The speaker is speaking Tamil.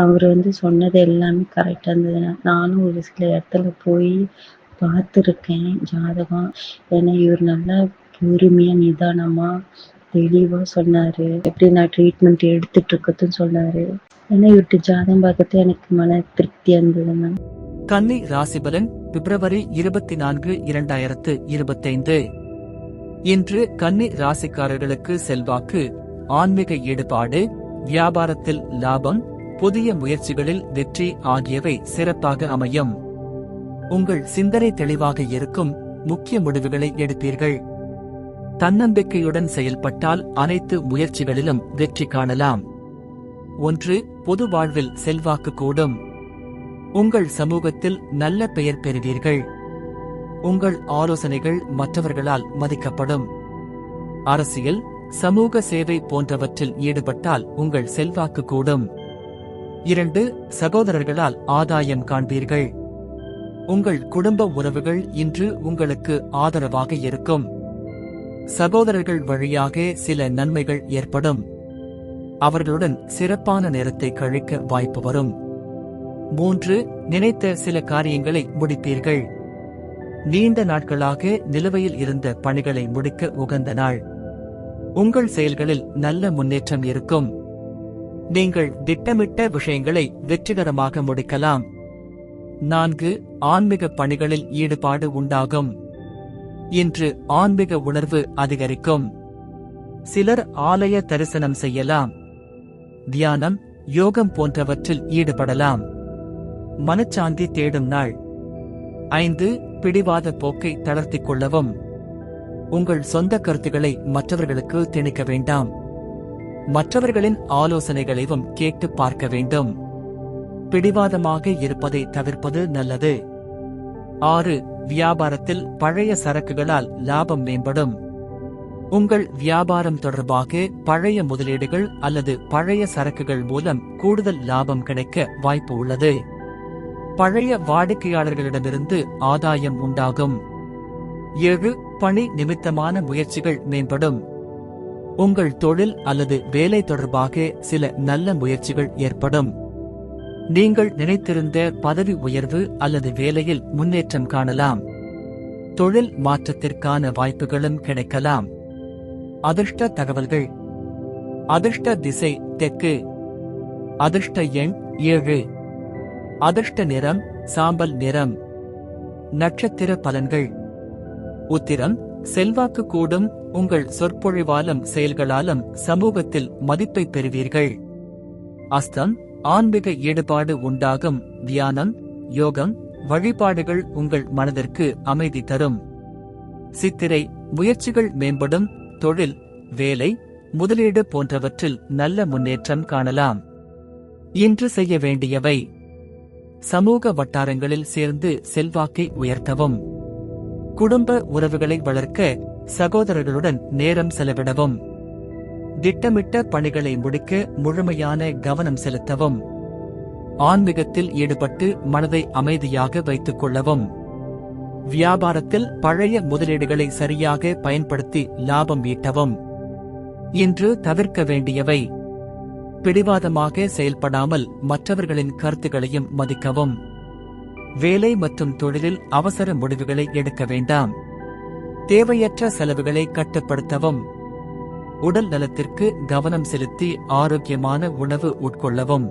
அவர் வந்து சொன்னது எல்லாமே கரெக்டாக இருந்தது. நானும் ஒரு சில இடத்துல போய் பார்த்துருக்கேன் ஜாதகம். ஏன்னா இவர் நல்லா பொறுமையாக நிதானமாக தெளிவாக சொன்னார். எப்படி நான் ட்ரீட்மெண்ட் எடுத்துட்டு இருக்கதுன்னு சொன்னார். ஏன்னா இவர்கிட்ட ஜாதகம் பார்க்கறது எனக்கு மன திருப்தியாக இருந்தது மேம் கன்னி ராசிபலன் பிப்ரவரி இருபத்தி நான்கு இரண்டாயிரத்து இருபத்தைந்து. இன்று கன்னி ராசிக்காரர்களுக்கு செல்வாக்கு ஆன்மீக ஈடுபாடு வியாபாரத்தில் லாபம் புதிய முயற்சிகளில் வெற்றி ஆகியவை சிறப்பாக அமையும். உங்கள் சிந்தனை தெளிவாக இருக்கும் முக்கிய முடிவுகளை எடுப்பீர்கள். தன்னம்பிக்கையுடன் செயல்பட்டால் அனைத்து முயற்சிகளிலும் வெற்றி காணலாம். ஒன்று பொது வாழ்வில் செல்வாக்கு கூடும். உங்கள் சமூகத்தில் நல்ல பெயர் பெறுவீர்கள். உங்கள் ஆலோசனைகள் மற்றவர்களால் மதிக்கப்படும். அரசியல் சமூக சேவை போன்றவற்றில் ஈடுபட்டால் உங்கள் செல்வாக்கு கூடும். இரண்டு சகோதரர்களால் ஆதாயம் காண்பீர்கள். உங்கள் குடும்ப உறவுகள் இன்று உங்களுக்கு ஆதரவாக இருக்கும். சகோதரர்கள் வழியாக சில நன்மைகள் ஏற்படும். அவர்களுடன் சிறப்பான நேரத்தை கழிக்க வாய்ப்பு வரும். மூன்று நினைத்த சில காரியங்களை முடிப்பீர்கள். நீண்ட நாட்களாக நிலுவையில் இருந்த பணிகளை முடிக்க உகந்த நாள். உங்கள் செயல்களில் நல்ல முன்னேற்றம் இருக்கும். நீங்கள் திட்டமிட்ட விஷயங்களை வெற்றிகரமாக முடிக்கலாம். நான்கு ஆன்மீக பணிகளில் ஈடுபாடு உண்டாகும். இன்று ஆன்மீக உணர்வு அதிகரிக்கும். சிலர் ஆலய தரிசனம் செய்யலாம். தியானம் யோகம் போன்றவற்றில் ஈடுபடலாம். மனச்சாந்தி தேடும் நாள். ஐந்து பிடிவாத போக்கை தளர்த்திக் கொள்ளவும். உங்கள் சொந்த கருத்துக்களை மற்றவர்களுக்கு திணிக்க வேண்டாம். மற்றவர்களின் ஆலோசனைகளையும் கேட்டு பார்க்க வேண்டும். பிடிவாதமாக இருப்பதை தவிர்ப்பது நல்லது. ஆறு வியாபாரத்தில் பழைய சரக்குகளால் லாபம் மேம்படும். உங்கள் வியாபாரம் தொடர்பாக பழைய முதலீடுகள் அல்லது பழைய சரக்குகள் மூலம் கூடுதல் லாபம் கிடைக்க வாய்ப்பு உள்ளது. பழைய வாடிக்கையாளர்களிடமிருந்து ஆதாயம் உண்டாகும். ஏழு பணி நிமித்தமான முயற்சிகள் மேம்படும். உங்கள் தொழில் அல்லது வேலை தொடர்பாக சில நல்ல முயற்சிகள் ஏற்படும். நீங்கள் நினைத்திருந்த பதவி உயர்வு அல்லது வேலையில் முன்னேற்றம் காணலாம். தொழில் மாற்றத்திற்கான வாய்ப்புகளும் கிடைக்கலாம். அதிர்ஷ்ட தகவல்கள். அதிர்ஷ்ட திசை தெற்கு. அதிர்ஷ்ட எண் ஏழு. அதிர்ஷ்ட நிறம் சாம்பல் நிறம். நட்சத்திர பலன்கள். உத்திரம் செல்வாக்கு கூடும் உங்கள் சொற்பொழிவாலும் செயல்களாலும் சமூகத்தில் மதிப்பை பெறுவீர்கள். அஸ்தம் ஆன்மீக ஈடுபாடு உண்டாகும். தியானம் யோகம் வழிபாடுகள் உங்கள் மனதிற்கு அமைதி தரும். சித்திரை முயற்சிகள் மேம்படும். தொழில் வேலை முதலீடு போன்றவற்றில் நல்ல முன்னேற்றம் காணலாம். இன்று செய்ய வேண்டியவை. சமூக வட்டாரங்களில் சேர்ந்து செல்வாக்கை உயர்த்தவும். குடும்ப உறவுகளை வளர்க்க சகோதரர்களுடன் நேரம் செலவிடவும். திட்டமிட்ட பணிகளை முடிக்க முழுமையான கவனம் செலுத்தவும். ஆன்மீகத்தில் ஈடுபட்டு மனதை அமைதியாக வைத்துக் கொள்ளவும். வியாபாரத்தில் பழைய முதலீடுகளை சரியாக பயன்படுத்தி லாபம் ஈட்டவும். இன்று தவிர்க்க வேண்டியவை. பிடிவாதமாக செயல்படாமல் மற்றவர்களின் கருத்துகளையும் மதிக்கவும். வேலை மற்றும் தொழிலில் அவசர முடிவுகளை எடுக்க வேண்டாம். தேவையற்ற செலவுகளை கட்டுப்படுத்தவும். உடல் நலத்திற்கு கவனம் செலுத்தி ஆரோக்கியமான உணவு உட்கொள்ளவும்.